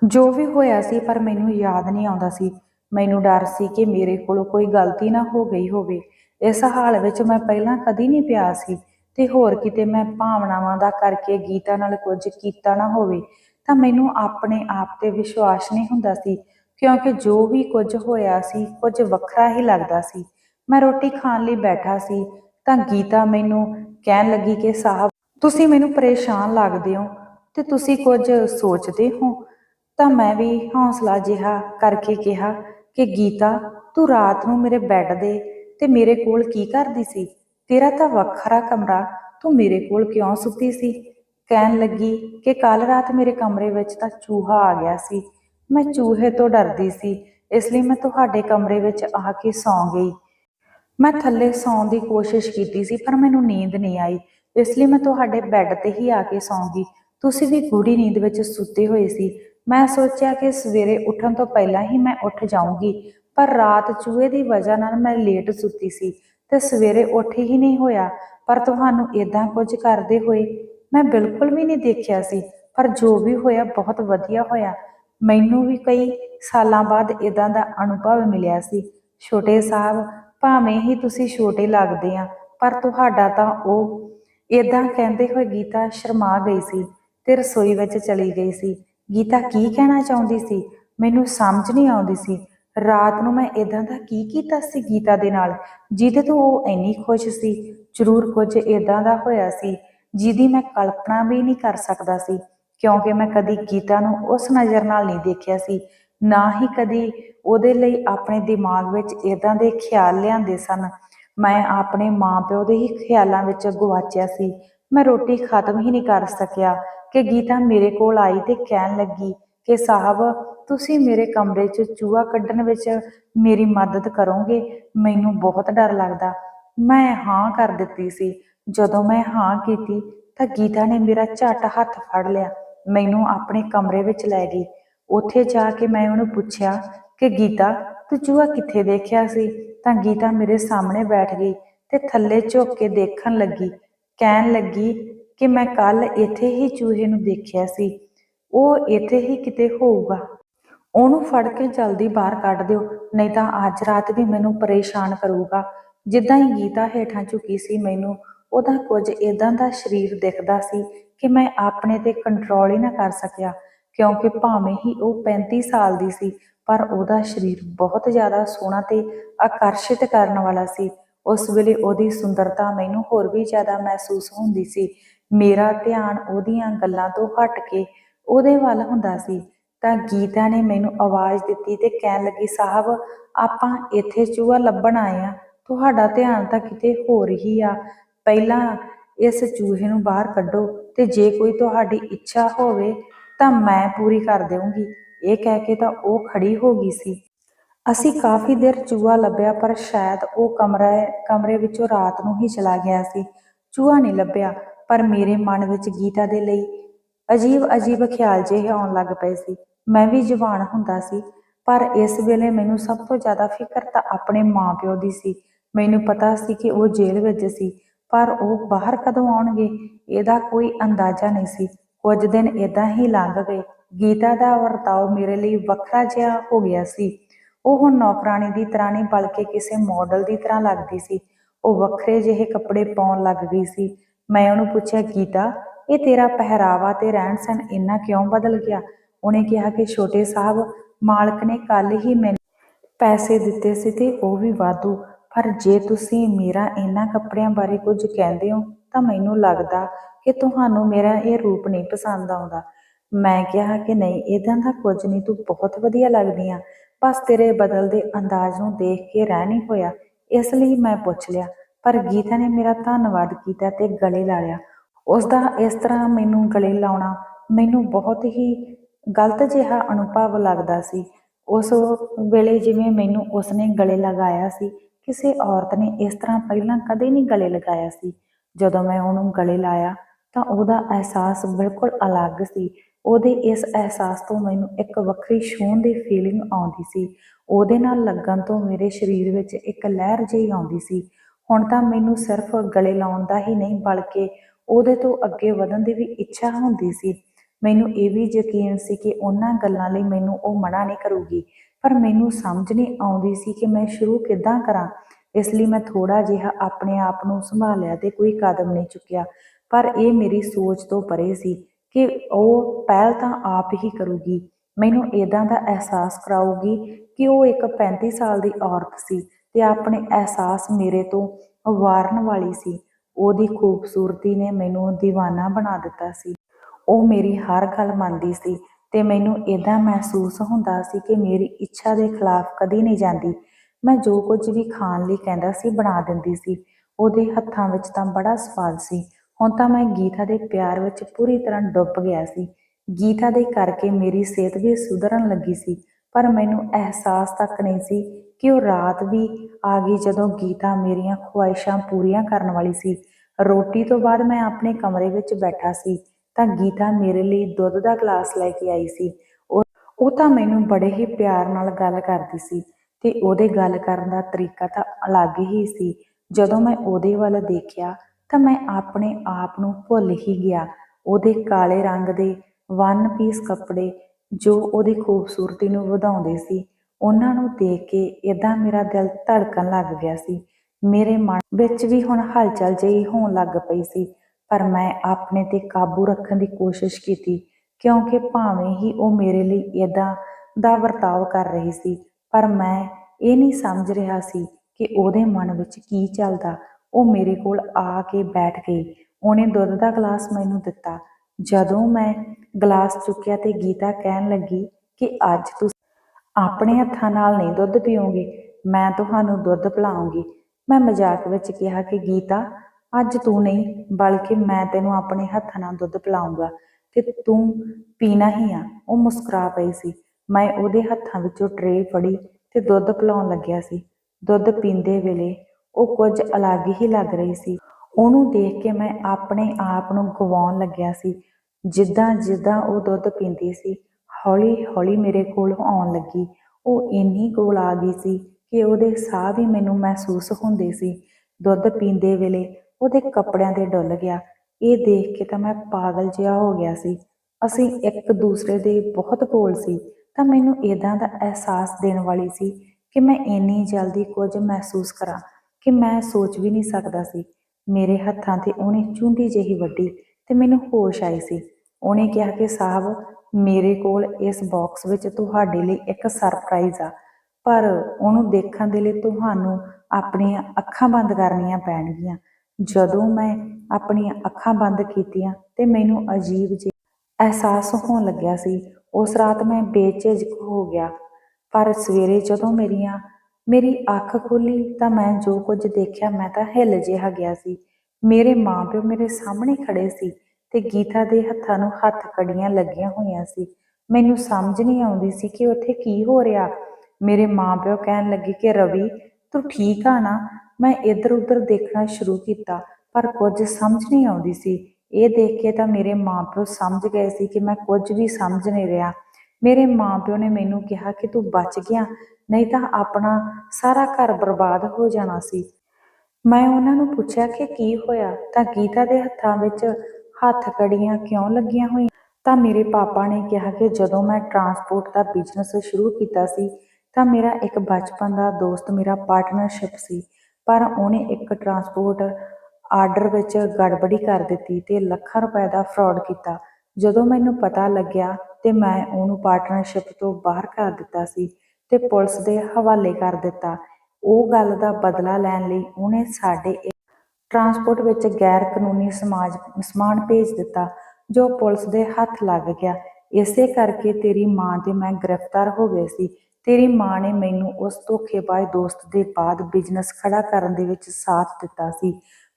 ਜੋ ਵੀ ਹੋਇਆ ਸੀ, ਪਰ ਮੈਨੂੰ ਯਾਦ ਨਹੀਂ ਆਉਂਦਾ ਸੀ। ਮੈਨੂੰ ਡਰ ਸੀ ਕਿ ਮੇਰੇ ਕੋਲੋਂ ਕੋਈ ਗਲਤੀ ਨਾ ਹੋ ਗਈ ਹੋਵੇ। ਇਸ ਹਾਲ ਵਿੱਚ ਮੈਂ ਪਹਿਲਾਂ ਕਦੀ ਨਹੀਂ ਪਿਆ ਸੀ ਤੇ ਹੋਰ ਕਿਤੇ ਮੈਂ ਭਾਵਨਾਵਾਂ ਦਾ ਕਰਕੇ ਗੀਤਾ ਨਾਲ ਕੁਝ ਕੀਤਾ ਨਾ ਹੋਵੇ, ਤਾਂ ਮੈਨੂੰ ਆਪਣੇ ਆਪ ਤੇ ਵਿਸ਼ਵਾਸ ਨਹੀਂ ਹੁੰਦਾ ਸੀ। ਕਿਉਂਕਿ ਜੋ ਵੀ ਕੁਝ ਹੋਇਆ ਸੀ, ਕੁਝ ਵੱਖਰਾ ਹੀ ਲੱਗਦਾ ਸੀ। ਮੈਂ ਰੋਟੀ ਖਾਣ ਲਈ ਬੈਠਾ ਸੀ, ਤਾਂ ਗੀਤਾ ਮੈਨੂੰ ਕਹਿਣ ਲੱਗੀ ਕਿ, ਸਾਹਿਬ, ਤੁਸੀਂ ਮੈਨੂੰ ਪਰੇਸ਼ਾਨ ਲੱਗਦੇ ਹੋ ਤੇ ਤੁਸੀਂ ਕੁਝ ਸੋਚਦੇ ਹੋ। ਤਾਂ ਮੈਂ ਵੀ ਹੌਸਲਾ ਜਿਹਾ ਕਰਕੇ ਕਿਹਾ ਕਿ ਗੀਤਾ, ਤੂੰ ਰਾਤ ਨੂੰ ਮੇਰੇ ਬੈੱਡ ਦੇ ਤੇ ਮੇਰੇ ਕੋਲ ਕੀ ਕਰਦੀ ਸੀ? ਤੇਰਾ ਤਾਂ ਵੱਖਰਾ ਕਮਰਾ, ਤੂੰ ਮੇਰੇ ਕੋਲ ਕਿਉਂ ਸੁੱਤੀ ਸੀ? ਕਹਿਣ ਲੱਗੀ ਕਿ ਕੱਲ ਰਾਤ ਮੇਰੇ ਕਮਰੇ ਵਿੱਚ ਤਾਂ ਚੂਹਾ ਆ ਗਿਆ ਸੀ। ਮੈਂ ਚੂਹੇ ਤੋਂ ਡਰਦੀ ਸੀ, ਇਸ ਲਈ ਮੈਂ ਤੁਹਾਡੇ ਕਮਰੇ ਵਿੱਚ ਆ ਕੇ ਸੌਂ ਗਈ। ਮੈਂ ਥੱਲੇ ਸੌਣ ਦੀ ਕੋਸ਼ਿਸ਼ ਕੀਤੀ ਸੀ, ਪਰ ਮੈਨੂੰ ਨੀਂਦ ਨਹੀਂ ਆਈ। ਇਸ ਲਈ ਮੈਂ ਤੁਹਾਡੇ ਬੈੱਡ ਤੇ ਹੀ ਆ ਕੇ ਸੌਂ ਗਈ। ਤੁਸੀਂ ਵੀ ਗੂੜੀ ਨੀਂਦ ਵਿੱਚ ਸੁੱਤੇ ਹੋਏ ਸੀ। ਮੈਂ ਸੋਚਿਆ ਕਿ ਸਵੇਰੇ ਉੱਠਣ ਤੋਂ ਪਹਿਲਾਂ ਹੀ ਮੈਂ ਉੱਠ ਜਾਊਂਗੀ, ਪਰ ਰਾਤ ਚੂਹੇ ਦੀ ਵਜ੍ਹਾ ਨਾਲ ਮੈਂ ਲੇਟ ਸੁੱਤੀ ਸੀ ਤੇ ਸਵੇਰੇ ਉੱਠ ਹੀ ਨਹੀਂ ਹੋਇਆ। ਪਰ ਤੁਹਾਨੂੰ ਇਦਾਂ ਕੁਝ ਕਰਦੇ ਹੋਏ ਮੈਂ ਬਿਲਕੁਲ ਵੀ ਨਹੀਂ ਦੇਖਿਆ ਸੀ, ਪਰ ਜੋ ਵੀ ਹੋਇਆ ਬਹੁਤ ਵਧੀਆ ਹੋਇਆ। ਮੈਨੂੰ ਵੀ ਕਈ ਸਾਲਾਂ ਬਾਅਦ ਇਦਾਂ ਦਾ ਅਨੁਭਵ ਮਿਲਿਆ ਸੀ। ਛੋਟੇ ਸਾਹਿਬ, ਭਾਵੇਂ ਹੀ ਤੁਸੀਂ ਛੋਟੇ ਲੱਗਦੇ ਆ, ਪਰ ਤੁਹਾਡਾ ਤਾਂ ਉਹ ਇਦਾਂ ਕਹਿੰਦੇ ਹੋਏ ਗੀਤਾ ਸ਼ਰਮਾ ਗਈ ਸੀ ਤੇ ਰਸੋਈ ਵਿੱਚ ਚਲੀ ਗਈ ਸੀ। ਗੀਤਾ ਕੀ ਕਹਿਣਾ ਚਾਹੁੰਦੀ ਸੀ? ਮੈਨੂੰ ਸਮਝ ਨਹੀਂ ਆਉਂਦੀ ਸੀ। ਰਾਤ ਨੂੰ ਮੈਂ ਇਦਾਂ ਦਾ ਕੀ ਕੀਤਾ ਸੀ ਗੀਤਾ ਦੇ ਨਾਲ? ਜਿਹਦੇ ਤੋਂ ਉਹ ਇੰਨੀ ਖੁਸ਼ ਸੀ, ਜ਼ਰੂਰ ਕੁਝ ਇਦਾਂ ਦਾ ਹੋਇਆ ਸੀ, ਜਿਹਦੀ ਮੈਂ ਕਲਪਨਾ ਵੀ ਨਹੀਂ ਕਰ ਸਕਦਾ ਸੀ, ਕਿਉਂਕਿ ਮੈਂ ਕਦੀ ਗੀਤਾ ਨੂੰ ਉਸ ਨਜ਼ਰ ਨਾਲ ਨਹੀਂ ਦੇਖਿਆ ਸੀ, ਨਾ ਹੀ ਕਦੀ ਉਹਦੇ ਲਈ ਆਪਣੇ ਦਿਮਾਗ ਵਿੱਚ ਇਦਾਂ ਦੇ ਖਿਆਲ ਲਿਆਂਦੇ ਸਨ। ਮੈਂ ਆਪਣੇ ਮਾਪਿਓ ਦੇ ਹੀ ਖਿਆਲਾਂ ਵਿੱਚ ਗਵਾਚਿਆ ਸੀ। ਮੈਂ ਰੋਟੀ ਖਤਮ ਹੀ ਨਹੀਂ ਕਰ ਸਕਿਆ ਕਿ ਗੀਤਾ ਮੇਰੇ ਕੋਲ ਆਈ ਤੇ ਕਹਿਣ ਲੱਗੀ ਕਿ ਸਾਹਿਬ, ਤੁਸੀਂ ਮੇਰੇ ਕਮਰੇ 'ਚ ਚੂਹਾ ਕੱਢਣ ਵਿੱਚ ਮੇਰੀ ਮਦਦ ਕਰੋਗੇ? ਮੈਨੂੰ ਬਹੁਤ ਡਰ ਲੱਗਦਾ। ਮੈਂ ਹਾਂ ਕਰ ਦਿੱਤੀ ਸੀ। ਜਦੋਂ ਮੈਂ ਹਾਂ ਕੀਤੀ ਤਾਂ ਗੀਤਾ ਨੇ ਮੇਰਾ ਝੱਟ ਹੱਥ ਫੜ ਲਿਆ। ਮੈਨੂੰ ਆਪਣੇ ਕਮਰੇ ਵਿੱਚ ਲੈ ਗਈ। ਉੱਥੇ ਜਾ ਕੇ ਮੈਂ ਉਹਨੂੰ ਪੁੱਛਿਆ ਕਿ ਗੀਤਾ, ਤੂੰ ਚੂਹਾ ਕਿੱਥੇ ਦੇਖਿਆ ਸੀ? ਤਾਂ ਗੀਤਾ ਮੇਰੇ ਸਾਹਮਣੇ ਬੈਠ ਗਈ ਤੇ ਥੱਲੇ ਝੁੱਕ ਕੇ ਦੇਖਣ ਲੱਗੀ। ਕਹਿਣ ਲੱਗੀ ਕਿ ਮੈਂ ਕੱਲ ਇੱਥੇ ਹੀ ਚੂਹੇ ਨੂੰ ਦੇਖਿਆ ਸੀ। ਉਹ ਇੱਥੇ ਹੀ ਕਿਤੇ ਹੋਊਗਾ। ਉਹਨੂੰ ਫੜ ਕੇ ਜਲਦੀ ਬਾਹਰ ਕੱਢ ਦਿਓ, ਨਹੀਂ ਤਾਂ ਅੱਜ ਰਾਤ ਵੀ ਮੈਨੂੰ ਪਰੇਸ਼ਾਨ ਕਰੂਗਾ। ਜਿੱਦਾਂ ਹੀ ਗੀਤਾ ਹੇਠਾਂ ਝੁਕੀ ਸੀ ਮੈਨੂੰ, ਉਹਦਾ ਕੁਝ ਇਦਾਂ ਦਾ ਸਰੀਰ ਦਿਖਦਾ ਸੀ ਕਿ ਮੈਂ ਆਪਣੇ ਤੇ ਕੰਟਰੋਲ ਹੀ ਨਾ ਕਰ ਸਕਿਆ, ਕਿਉਂਕਿ ਭਾਵੇਂ ਹੀ ਉਹ 35 ਸਾਲ ਦੀ ਸੀ, ਪਰ ਉਹਦਾ ਸਰੀਰ ਬਹੁਤ ਜ਼ਿਆਦਾ ਸੋਹਣਾ ਤੇ ਆਕਰਸ਼ਿਤ ਕਰਨ ਵਾਲਾ ਸੀ। ਉਸ ਵੇਲੇ ਉਹਦੀ ਸੁੰਦਰਤਾ ਮੈਨੂੰ ਹੋਰ ਵੀ ਜ਼ਿਆਦਾ ਮਹਿਸੂਸ ਹੁੰਦੀ ਸੀ। ਮੇਰਾ ਧਿਆਨ ਉਹਦੀਆਂ ਗੱਲਾਂ ਤੋਂ ਹਟ ਕੇ ਉਹਦੇ ਵੱਲ ਹੁੰਦਾ ਸੀ। ਤਾਂ ਗੀਤਾ ਨੇ ਮੈਨੂੰ ਆਵਾਜ਼ ਦਿੱਤੀ ਤੇ ਕਹਿਣ ਲੱਗੀ, ਸਾਹਿਬ, ਆਪਾਂ ਇੱਥੇ ਚੂਹਾ ਲੱਭਣ ਆਏ ਆ ਤੁਹਾਡਾ ਧਿਆਨ ਤਾਂ ਕਿਤੇ ਹੋਰ ਹੀ ਆ। ਪਹਿਲਾਂ ਇਸ ਚੂਹੇ ਨੂੰ ਬਾਹਰ ਕੱਢੋ ਤੇ ਜੇ ਕੋਈ ਤੁਹਾਡੀ ਇੱਛਾ ਹੋਵੇ ਤਾਂ ਮੈਂ ਪੂਰੀ ਕਰ ਦੇਵਾਂਗੀ ਇਹ ਕਹਿ ਕੇ ਤਾਂ ਉਹ ਖੜੀ ਹੋ ਗਈ ਸੀ। ਅਸੀਂ ਕਾਫੀ ਦੇਰ ਚੂਹਾ ਲੱਭਿਆ ਪਰ ਸ਼ਾਇਦ ਉਹ ਕਮਰਾ ਕਮਰੇ ਵਿੱਚੋਂ ਰਾਤ ਨੂੰ ਹੀ ਚਲਾ ਗਿਆ ਸੀ। ਚੂਹਾ ਨਹੀਂ ਲੱਭਿਆ ਪਰ ਮੇਰੇ ਮਨ ਵਿੱਚ ਗੀਤਾ ਦੇ ਲਈ ਅਜੀਬ ਅਜੀਬ ਖਿਆਲ ਜਿਹੇ ਆਉਣ ਲੱਗ ਪਏ ਸੀ। ਮੈਂ ਵੀ ਜਵਾਨ ਹੁੰਦਾ ਸੀ ਪਰ ਇਸ ਵੇਲੇ ਮੈਨੂੰ ਸਭ ਤੋਂ ਜ਼ਿਆਦਾ ਫਿਕਰ ਤਾਂ ਆਪਣੇ ਮਾਪਿਓ ਦੀ ਸੀ। ਮੈਨੂੰ ਪਤਾ ਸੀ ਕਿ ਉਹ ਜੇਲ੍ਹ ਵਿੱਚ ਸੀ ਪਰ ਉਹ ਬਾਹਰ ਕਦੋਂ ਆਉਣਗੇ ਇਹਦਾ ਕੋਈ ਅੰਦਾਜ਼ਾ ਨਹੀਂ ਸੀ। ਕੁਝ ਦਿਨ ਇਦਾਂ ਹੀ ਲੰਘ ਗਏ। ਗੀਤਾ ਦਾ ਵਰਤਾਓ ਮੇਰੇ ਲਈ ਵੱਖਰਾ ਜਿਹਾ ਹੋ ਗਿਆ ਸੀ। ਉਹ ਹੁਣ ਨੌਕਰਾਨੀ ਦੀ ਤਰ੍ਹਾਂ ਨਹੀਂ, ਬਲਕਿ ਕਿਸੇ ਮਾਡਲ ਦੀ ਤਰ੍ਹਾਂ ਲੱਗਦੀ ਸੀ। ਉਹ ਵੱਖਰੇ ਜਿਹੇ ਕੱਪੜੇ ਪਾਉਣ ਲੱਗ ਗਈ ਸੀ। ਮੈਂ ਉਹਨੂੰ ਪੁੱਛਿਆ, ਗੀਤਾ, ਇਹ ਤੇਰਾ ਪਹਿਰਾਵਾ ਤੇ ਰਹਿਣ ਸਹਿਣ ਇੰਨਾ ਕਿਉਂ ਬਦਲ ਗਿਆ? ਉਹਨੇ ਕਿਹਾ ਕਿ ਛੋਟੇ ਸਾਹਿਬ, ਮਾਲਕ ਨੇ ਕੱਲ ਹੀ ਮੈਨੂੰ ਪੈਸੇ ਦਿੱਤੇ ਸੀ ਤੇ ਉਹ ਵੀ ਵਾਧੂ। ਪਰ ਜੇ ਤੁਸੀਂ ਮੇਰਾ ਇਹਨਾਂ ਕੱਪੜਿਆਂ ਬਾਰੇ ਕੁਝ ਕਹਿੰਦੇ ਹੋ, ਤਾਂ ਮੈਨੂੰ ਲੱਗਦਾ ਕਿ ਤੁਹਾਨੂੰ ਮੇਰਾ ਇਹ ਰੂਪ ਨਹੀਂ ਪਸੰਦ ਆਉਂਦਾ। ਮੈਂ ਕਿਹਾ ਕਿ ਨਹੀਂ ਇਦਾਂ ਦਾ ਕੁਝ ਨਹੀਂ, ਤੂੰ ਬਹੁਤ ਵਧੀਆ ਲੱਗਦੀ ਆ। ਬਸ ਤੇਰੇ ਬਦਲਦੇ ਅੰਦਾਜ਼ ਨੂੰ ਦੇਖ ਕੇ ਰਹਿ ਨਹੀਂ ਹੋਇਆ। ਇਸ ਲਈ ਮੈਂ ਪੁੱਛ ਲਿਆ, ਪਰ ਗੀਤਾ ਨੇ ਮੇਰਾ ਧੰਨਵਾਦ ਕੀਤਾ ਤੇ ਗਲੇ ਲਾ ਲਿਆ। ਉਸ ਦਾ ਇਸ ਤਰ੍ਹਾਂ ਮੈਨੂੰ ਗਲੇ ਲਾਉਣਾ ਮੈਨੂੰ ਬਹੁਤ ਹੀ ਗਲਤ ਜਿਹਾ ਅਨੁਭਵ ਲੱਗਦਾ ਸੀ। ਉਸ ਵੇਲੇ ਜਿਵੇਂ ਮੈਨੂੰ ਉਸਨੇ ਗਲੇ ਲਗਾਇਆ ਸੀ, ਕਿਸੇ ਔਰਤ ਨੇ ਇਸ ਤਰ੍ਹਾਂ ਪਹਿਲਾਂ ਕਦੇ ਨਹੀਂ ਗਲੇ ਲਗਾਇਆ ਸੀ। ਜਦੋਂ ਮੈਂ ਉਹਨੂੰ ਗਲੇ ਲਾਇਆ ਤਾਂ ਉਹਦਾ ਅਹਿਸਾਸ ਬਿਲਕੁਲ ਅਲੱਗ ਸੀ। ਉਹਦੇ ਇਸ ਅਹਿਸਾਸ ਤੋਂ ਮੈਨੂੰ ਇੱਕ ਵੱਖਰੀ ਛੂਹਣ ਦੀ ਫੀਲਿੰਗ ਆਉਂਦੀ ਸੀ। ਉਹਦੇ ਨਾਲ ਲੱਗਣ ਤੋਂ ਮੇਰੇ ਸਰੀਰ ਵਿੱਚ ਇੱਕ ਲਹਿਰ ਜਿਹੀ ਆਉਂਦੀ ਸੀ। ਹੁਣ ਤਾਂ ਮੈਨੂੰ ਸਿਰਫ ਗਲੇ ਲਾਉਣ ਦਾ ਹੀ ਨਹੀਂ, ਬਲਕਿ ਉਹਦੇ ਤੋਂ ਅੱਗੇ ਵਧਣ ਦੀ ਵੀ ਇੱਛਾ ਹੁੰਦੀ ਸੀ। ਮੈਨੂੰ ਇਹ ਵੀ ਯਕੀਨ ਸੀ ਕਿ ਉਹਨਾਂ ਗੱਲਾਂ ਲਈ ਮੈਨੂੰ ਉਹ ਮਨਾ ਨਹੀਂ ਕਰੂਗੀ, ਪਰ ਮੈਨੂੰ ਸਮਝ ਨਹੀਂ ਆਉਂਦੀ ਸੀ ਕਿ ਮੈਂ ਸ਼ੁਰੂ ਕਿੱਦਾਂ ਕਰਾਂ। ਇਸ ਲਈ ਮੈਂ ਥੋੜਾ ਜਿਹਾ ਆਪਣੇ ਆਪ ਨੂੰ ਸੰਭਾਲਿਆ ਤੇ ਕੋਈ ਕਦਮ ਨਹੀਂ ਚੁੱਕਿਆ, ਪਰ ਇਹ ਮੇਰੀ ਸੋਚ ਤੋਂ ਪਰੇ ਸੀ। ਕਿ ਉਹ ਪਹਿਲ ਤਾਂ ਆਪ ਹੀ ਕਰੂਗੀ। ਮੈਨੂੰ ਇਦਾਂ ਦਾ ਅਹਿਸਾਸ ਕਰਾਊਗੀ ਕਿ ਉਹ ਇੱਕ 35 ਸਾਲ ਦੀ ਔਰਤ ਸੀ ਤੇ ਆਪਣੇ ਅਹਿਸਾਸ ਮੇਰੇ ਤੋਂ ਵਾਰਨ ਵਾਲੀ ਸੀ। ਉਹਦੀ ਖੂਬਸੂਰਤੀ ਨੇ ਮੈਨੂੰ دیਵਾਨਾ ਬਣਾ ਦਿੱਤਾ ਸੀ। ਉਹ ਮੇਰੀ ਹਰ ਗੱਲ ਮੰਨਦੀ ਸੀ ਤੇ ਮੈਨੂੰ ਇਦਾਂ ਮਹਿਸੂਸ ਹੁੰਦਾ ਸੀ ਕਿ ਮੇਰੀ ਇੱਛਾ ਦੇ ਖਿਲਾਫ ਕਦੀ ਨਹੀਂ ਜਾਂਦੀ। ਮੈਂ ਜੋ ਕੁਝ ਵੀ ਖਾਣ ਲਈ ਕਹਿੰਦਾ ਸੀ ਬਣਾ ਦਿੰਦੀ ਸੀ। ਉਹਦੇ ਹੱਥਾਂ ਵਿੱਚ ਤਾਂ ਬੜਾ ਸਵਾਦ ਸੀ। ਹੁਣ ਤਾਂ ਮੈਂ ਗੀਤਾ ਦੇ ਪਿਆਰ ਵਿੱਚ ਪੂਰੀ ਤਰ੍ਹਾਂ ਡੁੱਬ ਗਿਆ ਸੀ। ਗੀਤਾ ਦੇ ਕਰਕੇ ਮੇਰੀ ਸਿਹਤ ਵੀ ਸੁਧਰਨ ਲੱਗੀ ਸੀ, ਪਰ ਮੈਨੂੰ ਅਹਿਸਾਸ ਤੱਕ ਨਹੀਂ ਸੀ ਕਿ ਉਹ ਰਾਤ ਵੀ ਆ ਗਈ ਜਦੋਂ ਗੀਤਾ ਮੇਰੀਆਂ ਖੁਆਇਸ਼ਾਂ ਪੂਰੀਆਂ ਕਰਨ ਵਾਲੀ ਸੀ। ਰੋਟੀ ਤੋਂ ਬਾਅਦ ਮੈਂ ਆਪਣੇ ਕਮਰੇ ਵਿੱਚ ਬੈਠਾ ਸੀ ਤਾਂ ਗੀਤਾ ਮੇਰੇ ਲਈ ਦੁੱਧ ਦਾ ਗਲਾਸ ਲੈ ਕੇ ਆਈ ਸੀ। ਉਹ ਉਹ ਤਾਂ ਮੈਨੂੰ ਬੜੇ ਹੀ ਪਿਆਰ ਨਾਲ ਗੱਲ ਕਰਦੀ ਸੀ ਤੇ ਉਹਦੇ ਗੱਲ ਕਰਨ ਦਾ ਤਰੀਕਾ ਤਾਂ ਅਲੱਗ ਹੀ ਸੀ। ਜਦੋਂ ਮੈਂ ਉਹਦੇ ਵੱਲ ਦੇਖਿਆ ਤਾਂ ਮੈਂ ਆਪਣੇ ਆਪ ਨੂੰ ਭੁੱਲ ਹੀ ਗਿਆ। ਉਹਦੇ ਕਾਲੇ ਰੰਗ ਦੇ ਵਨ ਪੀਸ ਕੱਪੜੇ ਜੋ ਉਹਦੀ ਖੂਬਸੂਰਤੀ ਨੂੰ ਵਧਾਉਂਦੇ ਸੀ, ਉਹਨਾਂ ਨੂੰ ਦੇਖ ਕੇ ਇਦਾਂ ਮੇਰਾ ਦਿਲ ਧੜਕਣ ਲੱਗ ਗਿਆ ਸੀ। ਮੇਰੇ ਮਨ ਵਿੱਚ ਵੀ ਹੁਣ ਹਲਚਲ ਜਿਹੀ ਹੋਣ ਲੱਗ ਪਈ ਸੀ, ਪਰ ਮੈਂ ਆਪਣੇ ਤੇ ਕਾਬੂ ਰੱਖਣ ਦੀ ਕੋਸ਼ਿਸ਼ ਕੀਤੀ, ਕਿਉਂਕਿ ਭਾਵੇਂ ਹੀ ਉਹ ਮੇਰੇ ਲਈ ਇਦਾਂ ਦਾ ਵਰਤਾਵ ਕਰ ਰਹੀ ਸੀ, ਪਰ ਮੈਂ ਇਹ ਨਹੀਂ ਸਮਝ ਰਿਹਾ ਸੀ ਕਿ ਉਹਦੇ ਮਨ ਵਿੱਚ ਕੀ ਚੱਲਦਾ ਉਹ ਮੇਰੇ ਕੋਲ ਆ ਕੇ ਬੈਠ ਗਈ। ਉਹਨੇ ਦੁੱਧ ਦਾ ਗਲਾਸ ਮੈਨੂੰ ਦਿੱਤਾ। ਜਦੋਂ ਮੈਂ ਗਲਾਸ ਚੁੱਕਿਆ ਤੇ ਗੀਤਾ ਕਹਿਣ ਲੱਗੀ ਕਿ ਅੱਜ ਤੁਸੀਂ ਆਪਣੇ ਹੱਥਾਂ ਨਾਲ ਨਹੀਂ ਦੁੱਧ ਪੀਓਗੇ ਮੈਂ ਤੁਹਾਨੂੰ ਦੁੱਧ ਪਿਲਾਉਂਗੀ ਮੈਂ ਮਜ਼ਾਕ ਵਿੱਚ ਕਿਹਾ ਕਿ ਗੀਤਾ, ਅੱਜ ਤੂੰ ਨਹੀਂ, ਬਲਕਿ ਮੈਂ ਤੈਨੂੰ ਆਪਣੇ ਹੱਥਾਂ ਨਾਲ ਦੁੱਧ ਪਿਲਾਉਂਗਾ ਤੇ ਤੂੰ ਪੀਣਾ ਹੀ ਆ। ਉਹ ਮੁਸਕਰਾ ਪਈ ਸੀ। ਮੈਂ ਉਹਦੇ ਹੱਥਾਂ ਵਿੱਚੋਂ ਟਰੇ ਫੜੀ ਤੇ ਦੁੱਧ ਪਿਲਾਉਣ ਲੱਗਿਆ ਸੀ। ਦੁੱਧ ਪੀਂਦੇ ਵੇਲੇ ਉਹ ਕੁਝ ਅਲੱਗ ਹੀ ਲੱਗ ਰਹੀ ਸੀ। ਉਹਨੂੰ ਦੇਖ ਕੇ ਮੈਂ ਆਪਣੇ ਆਪ ਨੂੰ ਗਵਾਉਣ ਲੱਗਿਆ ਸੀ। ਜਿੱਦਾਂ ਜਿੱਦਾਂ ਉਹ ਦੁੱਧ ਪੀਂਦੀ ਸੀ ਹੌਲੀ ਹੌਲੀ ਮੇਰੇ ਕੋਲ ਆਉਣ ਲੱਗੀ। ਉਹ ਇੰਨੀ ਕੋਲ ਆ ਗਈ ਸੀ ਕਿ ਉਹਦੇ ਸਾਹ ਵੀ ਮੈਨੂੰ ਮਹਿਸੂਸ ਹੁੰਦੇ ਸੀ। ਦੁੱਧ ਪੀਂਦੇ ਵੇਲੇ ਉਹਦੇ ਕੱਪੜਿਆਂ ਤੇ ਡੁੱਲ ਗਿਆ। ਇਹ ਦੇਖ ਕੇ ਤਾਂ ਮੈਂ ਪਾਗਲ ਜਿਹਾ ਹੋ ਗਿਆ ਸੀ। ਅਸੀਂ ਇੱਕ ਦੂਸਰੇ ਦੇ ਬਹੁਤ ਕੋਲ ਸੀ। ਤਾਂ ਮੈਨੂੰ ਇਦਾਂ ਦਾ ਅਹਿਸਾਸ ਦੇਣ ਵਾਲੀ ਸੀ ਕਿ ਮੈਂ ਇੰਨੀ ਜਲਦੀ ਕੁਝ ਮਹਿਸੂਸ ਕਰਾਂ। ਕਿ ਮੈਂ ਸੋਚ ਵੀ ਨਹੀਂ ਸਕਦਾ ਸੀ। ਮੇਰੇ ਹੱਥਾਂ ਤੇ ਉਹਨੇ ਚੁੰਡੀ ਜਿਹੀ ਵੱਡੀ ਤੇ ਮੈਨੂੰ ਹੋਸ਼ ਆਈ ਸੀ। ਉਹਨੇ ਕਿਹਾ ਕਿ ਸਾਹਿਬ, ਮੇਰੇ ਕੋਲ ਇਸ ਬਾਕਸ ਵਿੱਚ ਤੁਹਾਡੇ ਲਈ ਇੱਕ ਸਰਪ੍ਰਾਈਜ਼ ਆ, ਪਰ ਉਹਨੂੰ ਦੇਖਣ ਦੇ ਲਈ ਤੁਹਾਨੂੰ ਆਪਣੀਆਂ ਅੱਖਾਂ ਬੰਦ ਕਰਨੀਆਂ ਪੈਣਗੀਆਂ। ਜਦੋਂ ਮੈਂ ਆਪਣੀਆਂ ਅੱਖਾਂ ਬੰਦ ਕੀਤੀਆਂ ਤੇ ਮੈਨੂੰ ਅਜੀਬ ਜਿਹਾ ਅਹਿਸਾਸ ਹੋਣ ਲੱਗਿਆ ਸੀ। ਉਸ ਰਾਤ ਮੈਂ ਬੇਝਿਜਕ ਹੋ ਗਿਆ, ਪਰ ਸਵੇਰੇ ਜਦੋਂ ਮੇਰੀਆਂ ਮੇਰੀ ਅੱਖ ਖੁੱਲੀ ਤਾਂ ਮੈਂ ਜੋ ਕੁਝ ਦੇਖਿਆ ਮੈਂ ਤਾਂ ਹਿੱਲ ਜਿਹਾ ਗਿਆ ਸੀ। ਮੇਰੇ ਮਾਪਿਓ ਮੇਰੇ ਸਾਹਮਣੇ ਖੜੇ ਸੀ ਤੇ ਗੀਤਾ ਦੇ ਹੱਥਾਂ ਨੂੰ ਹੱਥ ਕੜੀਆਂ ਲੱਗੀਆਂ ਹੋਈਆਂ ਸੀ। ਮੈਨੂੰ ਸਮਝ ਨਹੀਂ ਆਉਂਦੀ ਸੀ ਕਿ ਉੱਥੇ ਕੀ ਹੋ ਰਿਹਾ। ਮੇਰੇ ਮਾਪਿਓ ਕਹਿਣ ਲੱਗੇ ਕਿ, ਰਵੀ, ਤੂੰ ਠੀਕ ਆ ਨਾ? ਮੈਂ ਇੱਧਰ ਉੱਧਰ ਦੇਖਣਾ ਸ਼ੁਰੂ ਕੀਤਾ, ਪਰ ਕੁਝ ਸਮਝ ਨਹੀਂ ਆਉਂਦੀ ਸੀ। ਇਹ ਦੇਖ ਕੇ ਤਾਂ ਮੇਰੇ ਮਾਪਿਓ ਸਮਝ ਗਏ ਸੀ ਕਿ ਮੈਂ ਕੁਝ ਵੀ ਸਮਝ ਨਹੀਂ ਰਿਹਾ। ਮੇਰੇ ਮਾਪਿਓ ਨੇ ਮੈਨੂੰ ਕਿਹਾ ਕਿ ਤੂੰ ਬਚ ਗਿਆ, ਨਹੀਂ ਤਾਂ ਆਪਣਾ ਸਾਰਾ ਘਰ ਬਰਬਾਦ ਹੋ ਜਾਣਾ ਸੀ। ਮੈਂ ਉਹਨਾਂ ਨੂੰ ਪੁੱਛਿਆ ਕਿ ਕੀ ਹੋਇਆ, ਤਾਂ ਗੀਤਾ ਦੇ ਹੱਥਾਂ ਵਿੱਚ ਹੱਥ ਕੜੀਆਂ ਕਿਉਂ ਲੱਗੀਆਂ ਹੋਈਆਂ? ਤਾਂ ਮੇਰੇ ਪਾਪਾ ਨੇ ਕਿਹਾ ਕਿ ਜਦੋਂ ਮੈਂ ਟਰਾਂਸਪੋਰਟ ਦਾ ਬਿਜ਼ਨਸ ਸ਼ੁਰੂ ਕੀਤਾ ਸੀ, ਤਾਂ ਮੇਰਾ ਇੱਕ ਬਚਪਨ ਦਾ ਦੋਸਤ ਮੇਰਾ ਪਾਰਟਨਰਸ਼ਿਪ ਸੀ, ਪਰ ਉਹਨੇ ਇੱਕ ਟਰਾਂਸਪੋਰਟ ਆਰਡਰ ਵਿੱਚ ਗੜਬੜੀ ਕਰ ਦਿੱਤੀ ਤੇ ਲੱਖਾਂ ਰੁਪਏ ਦਾ ਫਰਾਡ ਕੀਤਾ। ਜਦੋਂ ਮੈਨੂੰ ਪਤਾ ਲੱਗਿਆ ਤੇ ਮੈਂ ਉਹਨੂੰ ਪਾਰਟਨਰਸ਼ਿਪ ਤੋਂ ਬਾਹਰ ਕਰ ਦਿੱਤਾ ਸੀ ਤੇ ਪੁਲਿਸ ਦੇ ਹਵਾਲੇ ਕਰ ਦਿੱਤਾ, ਉਹ ਗੱਲ ਦਾ ਬਦਲਾ ਲੈਣ ਲਈ ਉਹਨੇ ਸਾਡੇ ਟਰਾਂਸਪੋਰਟ ਵਿੱਚ ਗੈਰ ਕਾਨੂੰਨੀ ਸਮਾਜ, ਸਮਾਨ ਭੇਜ ਦਿੱਤਾ, ਜੋ ਪੁਲਿਸ ਦੇ ਹੱਥ ਲੱਗ ਗਿਆ। ਇਸੇ ਕਰਕੇ ਤੇਰੀ ਮਾਂ ਤੇ ਮੈਂ ਗ੍ਰਿਫਤਾਰ ਹੋ ਗਏ ਸੀ। ਤੇਰੀ ਮਾਂ ਨੇ ਮੈਨੂੰ ਉਸ ਧੋਖੇਬਾਜ਼ ਦੋਸਤ ਦੇ ਬਾਅਦ ਬਿਜ਼ਨਸ ਖੜਾ ਕਰਨ ਦੇ ਵਿੱਚ ਸਾਥ ਦਿੱਤਾ ਸੀ।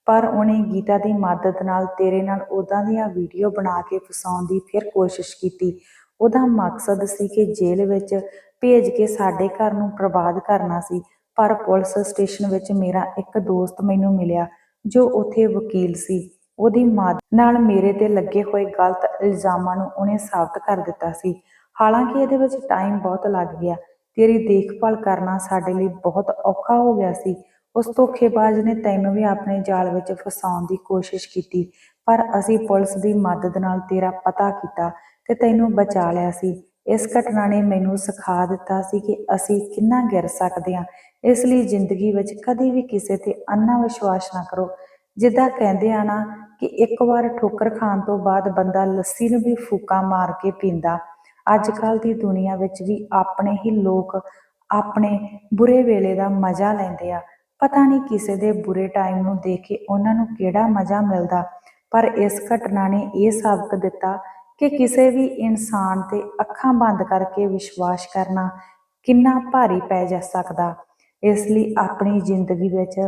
ਪਰ ਉਹਨੇ ਗੀਤਾ ਦੀ ਮਦਦ ਨਾਲ ਤੇਰੇ ਨਾਲ ਉਦਾਂ ਦੀਆਂ ਵੀਡੀਓ ਬਣਾ ਕੇ ਫਸਾਉਣ ਦੀ ਫਿਰ ਕੋਸ਼ਿਸ਼ ਕੀਤੀ। ਉਹਦਾ ਮਕਸਦ ਸੀ ਕਿ ਜੇਲ੍ਹ ਵਿੱਚ ਭੇਜ ਕੇ ਸਾਡੇ ਘਰ ਨੂੰ ਬਰਬਾਦ ਕਰਨਾ ਸੀ, ਪਰ ਪੁਲਿਸ ਸਟੇਸ਼ਨ ਵਿੱਚ ਮੇਰਾ ਇੱਕ ਦੋਸਤ ਮੈਨੂੰ ਮਿਲਿਆ ਜੋ ਉੱਥੇ ਵਕੀਲ ਸੀ। ਉਹਦੀ ਮਦਦ ਨਾਲ ਮੇਰੇ ਤੇ ਲੱਗੇ ਹੋਏ ਗਲਤ ਇਲਜ਼ਾਮਾਂ ਨੂੰ ਉਹਨੇ ਸਾਬਤ ਕਰ ਦਿੱਤਾ ਸੀ। ਹਾਲਾਂਕਿ ਇਹਦੇ ਵਿੱਚ ਟਾਈਮ ਬਹੁਤ ਲੱਗ ਗਿਆ। ਤੇਰੀ ਦੇਖਭਾਲ ਕਰਨਾ ਸਾਡੇ ਲਈ ਬਹੁਤ ਔਖਾ ਹੋ ਗਿਆ ਸੀ। ਉਸ ਧੋਖੇਬਾਜ਼ ਨੇ ਤੈਨੂੰ ਵੀ ਆਪਣੇ ਜਾਲ ਵਿੱਚ ਫਸਾਉਣ ਦੀ ਕੋਸ਼ਿਸ਼ ਕੀਤੀ, ਪਰ ਅਸੀਂ ਪੁਲਿਸ ਦੀ ਮਦਦ ਨਾਲ ਤੇਰਾ ਪਤਾ ਕੀਤਾ ਤੇ ਤੈਨੂੰ ਬਚਾ ਲਿਆ ਸੀ। ਇਸ ਘਟਨਾ ਨੇ ਮੈਨੂੰ ਸਿਖਾ ਦਿੱਤਾ ਸੀ ਕਿ ਅਸੀਂ ਕਿੰਨਾ ਗਿਰ ਸਕਦੇ ਹਾਂ। ਇਸ ਲਈ ਜ਼ਿੰਦਗੀ ਵਿੱਚ ਕਦੇ ਵੀ ਕਿਸੇ ਤੇ ਅੰਨਾ ਵਿਸ਼ਵਾਸ ਨਾ ਕਰੋ। ਜਿੱਦਾਂ ਕਹਿੰਦੇ ਆ ਨਾ ਕਿ ਇੱਕ ਵਾਰ ਠੋਕਰ ਖਾਣ ਤੋਂ ਬਾਅਦ ਬੰਦਾ ਲੱਸੀ ਨੂੰ ਵੀ ਫੂਕਾ ਮਾਰ ਕੇ ਪੀਂਦਾ। ਅੱਜ ਕੱਲ ਦੀ ਦੁਨੀਆ ਵਿੱਚ ਵੀ ਆਪਣੇ ਹੀ ਲੋਕ ਆਪਣੇ ਬੁਰੇ ਵੇਲੇ ਦਾ ਮਜ਼ਾ ਲੈਂਦੇ ਆ। ਪਤਾ ਨਹੀਂ ਕਿਸੇ ਦੇ ਬੁਰੇ ਟਾਈਮ ਨੂੰ ਦੇਖ ਕੇ ਉਹਨਾਂ ਨੂੰ ਕਿਹੜਾ ਮਜ਼ਾ ਮਿਲਦਾ ਪਰ ਇਸ ਘਟਨਾ ਨੇ ਇਹ ਸਾਬਤ ਦਿੱਤਾ ਕਿ ਕਿਸੇ ਵੀ ਇਨਸਾਨ ਤੇ ਅੱਖਾਂ ਬੰਦ ਕਰਕੇ ਵਿਸ਼ਵਾਸ ਕਰਨਾ ਕਿੰਨਾ ਭਾਰੀ ਪੈ ਜਾ ਸਕਦਾ ਇਸ ਲਈ ਆਪਣੀ ਜ਼ਿੰਦਗੀ ਵਿੱਚ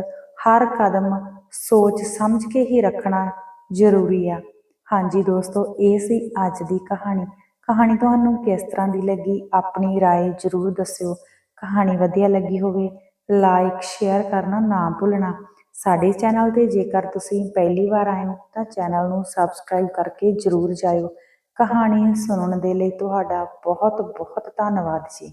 ਹਰ ਕਦਮ ਸੋਚ ਸਮਝ ਕੇ ਹੀ ਰੱਖਣਾ ਜ਼ਰੂਰੀ ਆ ਹਾਂਜੀ ਦੋਸਤੋ ਇਹ ਸੀ ਅੱਜ ਦੀ ਕਹਾਣੀ ਕਹਾਣੀ ਤੁਹਾਨੂੰ ਕਿਸ ਤਰ੍ਹਾਂ ਦੀ ਲੱਗੀ ਆਪਣੀ رائے ਜ਼ਰੂਰ ਦੱਸਿਓ ਕਹਾਣੀ ਵਧੀਆ ਲੱਗੀ ਹੋਵੇ ਲਾਈਕ ਸ਼ੇਅਰ ਕਰਨਾ ਨਾ ਭੁੱਲਣਾ। ਸਾਡੇ ਚੈਨਲ ਤੇ ਜੇਕਰ ਤੁਸੀਂ ਪਹਿਲੀ ਵਾਰ ਆਏ ਹੋ, ਤਾਂ ਚੈਨਲ ਨੂੰ ਸਬਸਕ੍ਰਾਈਬ ਕਰਕੇ ਜ਼ਰੂਰ ਜਾਇਓ। ਕਹਾਣੀ ਸੁਣਨ ਦੇ ਲਈ ਤੁਹਾਡਾ ਬਹੁਤ ਬਹੁਤ ਧੰਨਵਾਦ ਜੀ।